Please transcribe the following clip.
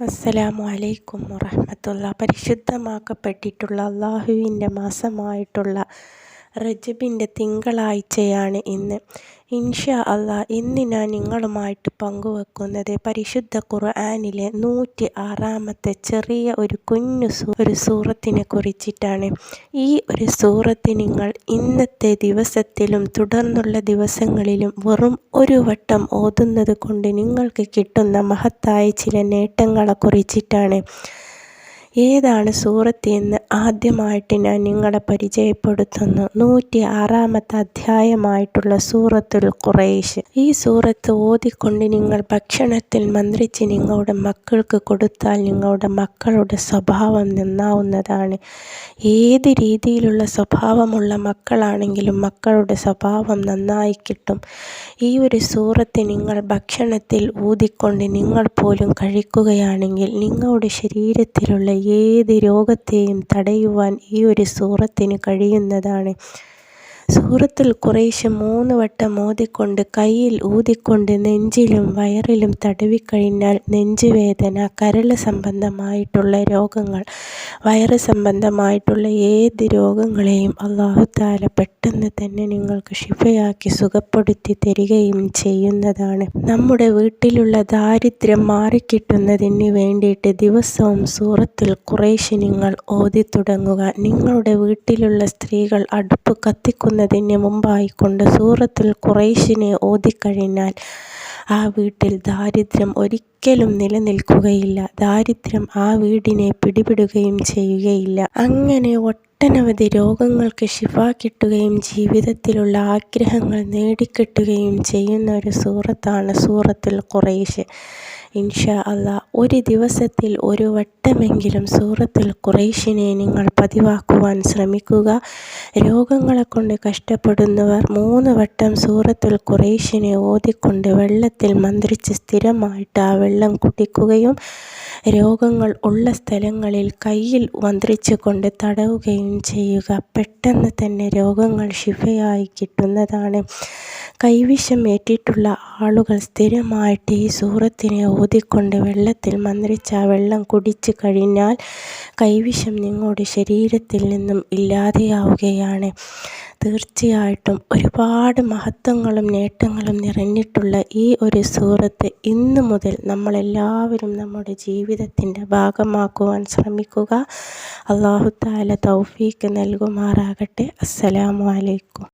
അസ്സലാമു അലൈക്കും വറഹമത്തുള്ള പരിശുദ്ധമാക്കപ്പെട്ടിട്ടുള്ള അള്ളാഹുവിന്റെ മാസമായിട്ടുള്ള റജബിന്റെ തിങ്കളാഴ്ചയാണ് ഇന്ന്. ഇൻഷാ അള്ളാ ഇന്ന് ഞാൻ നിങ്ങളുമായിട്ട് പങ്കുവെക്കുന്നത് പരിശുദ്ധ ഖുർആാനിലെ നൂറ്റി ആറാമത്തെ ചെറിയ ഒരു കുഞ്ഞു ഒരു സൂറത്തിനെ കുറിച്ചിട്ടാണ്. ഈ ഒരു സൂറത്ത് നിങ്ങൾ ഇന്നത്തെ ദിവസത്തിലും തുടർന്നുള്ള ദിവസങ്ങളിലും വെറും ഒരു വട്ടം ഓതുന്നത് കൊണ്ട് നിങ്ങൾക്ക് കിട്ടുന്ന മഹത്തായ ചില നേട്ടങ്ങളെ കുറിച്ചിട്ടാണ്. ഏതാണ് സൂറത്ത് എന്ന് ആദ്യമായിട്ട് ഞാൻ നിങ്ങളെ പരിചയപ്പെടുത്തുന്നു. നൂറ്റി ആറാമത്തെ അധ്യായമായിട്ടുള്ള സൂറത്തുൽ ഖുറൈശ്. ഈ സൂറത്ത് ഓതിക്കൊണ്ട് നിങ്ങൾ ഭക്ഷണത്തിൽ മന്ത്രിച്ച് നിങ്ങളുടെ മക്കൾക്ക് കൊടുത്താൽ നിങ്ങളുടെ മക്കളുടെ സ്വഭാവം നന്നാവുന്നതാണ്. ഏത് രീതിയിലുള്ള സ്വഭാവമുള്ള മക്കളാണെങ്കിലും മക്കളുടെ സ്വഭാവം നന്നായി കിട്ടും. ഈ ഒരു സൂറത്ത് നിങ്ങൾ ഭക്ഷണത്തിൽ ഊതിക്കൊണ്ട് നിങ്ങൾ പോലും കഴിക്കുകയാണെങ്കിൽ നിങ്ങളുടെ ശരീരത്തിലുള്ള ഏത് രോഗത്തെയും തടയുവാൻ ഈ ഒരു സൂറത്തിന് കഴിയുന്നതാണ്. സൂറത്തിൽ കുറേശ്ശെ മൂന്ന് വട്ടം ഓതിക്കൊണ്ട് കയ്യിൽ ഊതിക്കൊണ്ട് നെഞ്ചിലും വയറിലും തടവിക്കഴിഞ്ഞാൽ നെഞ്ചുവേദന കരൾ സംബന്ധമായിട്ടുള്ള രോഗങ്ങൾ വയറ് സംബന്ധമായിട്ടുള്ള ഏത് രോഗങ്ങളെയും അള്ളാഹുത്താല പെട്ടെന്ന് തന്നെ നിങ്ങൾക്ക് ശിഫയാക്കി സുഖപ്പെടുത്തി തരികയും ചെയ്യുന്നതാണ്. നമ്മുടെ വീട്ടിലുള്ള ദാരിദ്ര്യം മാറിക്കിട്ടുന്നതിന് വേണ്ടിയിട്ട് ദിവസവും സൂറത്തിൽ കുറേശ്ശെ നിങ്ങൾ ഓതി തുടങ്ങുക നിങ്ങളുടെ വീട്ടിലുള്ള സ്ത്രീകൾ അടുപ്പ് കത്തിക്കുന്ന പോകുന്നതിന് മുമ്പായിക്കൊണ്ട് സൂറത്തിൽ ഖുറൈശിനെ ഓതിക്കഴിഞ്ഞാൽ ആ വീട്ടിൽ ദാരിദ്ര്യം ഒരിക്കലും നിലനിൽക്കുകയില്ല. ദാരിദ്ര്യം ആ വീടിനെ പിടിപെടുകയും ചെയ്യുകയില്ല. അങ്ങനെ ഒട്ടനവധി രോഗങ്ങൾക്ക് ശിഫ കിട്ടുകയും ജീവിതത്തിലുള്ള ആഗ്രഹങ്ങൾ നേടിക്കിട്ടുകയും ചെയ്യുന്ന ഒരു സൂറത്താണ് സൂറത്തുൽ ഖുറൈശ്. ഇൻഷാ അല്ല ഒരു ദിവസത്തിൽ ഒരു വട്ടമെങ്കിലും സൂറത്തുൽ ഖുറൈശിനെ നിങ്ങൾ പതിവാക്കുവാൻ ശ്രമിക്കുക. രോഗങ്ങളെ കൊണ്ട് കഷ്ടപ്പെടുന്നവർ മൂന്ന് വട്ടം സൂറത്തുൽ ഖുറൈശിനെ ഓതിക്കൊണ്ട് വെള്ളത്തിൽ മന്ത്രിച്ച് സ്ഥിരമായിട്ട് ആ വെള്ളം കുടിക്കുകയും രോഗങ്ങൾ ഉള്ള സ്ഥലങ്ങളിൽ കയ്യിൽ മന്ത്രിച്ചു കൊണ്ട് തടവുകയും ചെയ്യുക. പെട്ടെന്ന് തന്നെ രോഗങ്ങൾ ശിഫയായി കിട്ടുന്നതാണ്. കൈവിഷം ഏറ്റിട്ടുള്ള ആളുകൾ സ്ഥിരമായിട്ട് ഈ സൂറത്തിനെ ഓതിക്കൊണ്ട് വെള്ളത്തിൽ മന്ത്രിച്ച വെള്ളം കുടിച്ചു കഴിഞ്ഞാൽ കൈവിഷം നിങ്ങളുടെ ശരീരത്തിൽ നിന്നും ഇല്ലാതെയാവുകയാണ്. തീർച്ചയായിട്ടും ഒരുപാട് മഹത്വങ്ങളും നേട്ടങ്ങളും നിറഞ്ഞിട്ടുള്ള ഈ ഒരു സൂറത്ത് ഇന്ന് മുതൽ നമ്മളെല്ലാവരും നമ്മുടെ ജീവിതത്തിന്റെ ഭാഗമാക്കുവാൻ ശ്രമിക്കുക. അള്ളാഹു താല തൗഫീക്ക് നൽകുമാറാകട്ടെ. അസ്സലാമു അലൈക്കും.